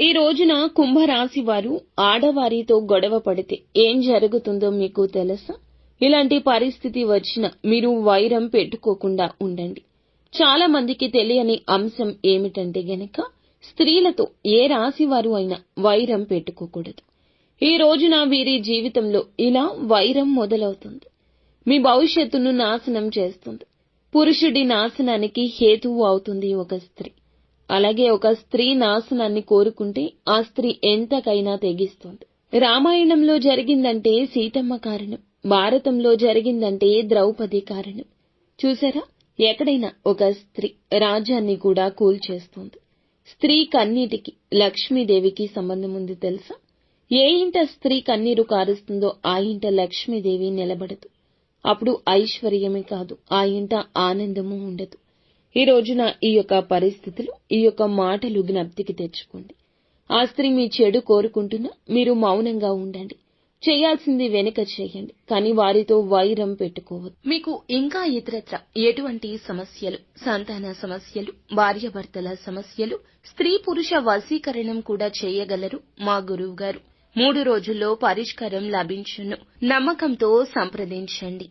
ఈ రోజున కుంభరాశి వారు ఆడవారితో గొడవ పడితే ఏం జరుగుతుందో మీకు తెలుసా? ఇలాంటి పరిస్థితి వచ్చిన మీరు వైరం పెట్టుకోకుండా ఉండండి. చాలా మందికి తెలియని అంశం ఏమిటంటే గనక స్త్రీలతో ఏ రాశి వారు అయినా వైరం పెట్టుకోకూడదు. ఈ రోజున వీరి జీవితంలో ఇలా వైరం మొదలవుతుంది. మీ భవిష్యత్తును నాశనం చేస్తుంది. పురుషుడి నాశనానికి హేతువు అవుతుంది ఒక స్త్రీ. అలాగే ఒక స్త్రీ నాశనాన్ని కోరుకుంటే ఆ స్త్రీ ఎంతకైనా తెగిస్తుంది. రామాయణంలో జరిగిందంటే సీతమ్మ కారణం భారతంలో జరిగిందంటే ద్రౌపది కారణం. చూసారా? ఎక్కడైనా ఒక స్త్రీ రాజ్యాన్ని కూడా కూల్చేస్తుంది. స్త్రీ కన్నీటికి లక్ష్మీదేవికి సంబంధం ఉంది తెలుసా? ఏ ఇంట స్త్రీ కన్నీరు కారుస్తుందో ఆ ఇంట లక్ష్మీదేవి నిలబడదు. అప్పుడు ఐశ్వర్యమే కాదు ఆ ఇంట ఆనందము ఉండదు. ఈ రోజున ఈ యొక్క పరిస్థితులు ఈ యొక్క మాటలు జ్ఞప్తికి తెచ్చుకోండి. ఆ స్త్రీ మీ చెడు కోరుకుంటున్నా మీరు మౌనంగా ఉండండి. చేయాల్సింది వెనుక చేయండి కానీ వారితో వైరం పెట్టుకోవద్దు. మీకు ఇంకా ఇతరత్ర ఎటువంటి సమస్యలు సంతాన సమస్యలు భార్యాభర్తల సమస్యలు స్త్రీ పురుష వశీకరణం కూడా చేయగలరు? మా గురువు గారు మూడు రోజుల్లో పరిష్కారం లభించును. నమ్మకంతో సంప్రదించండి.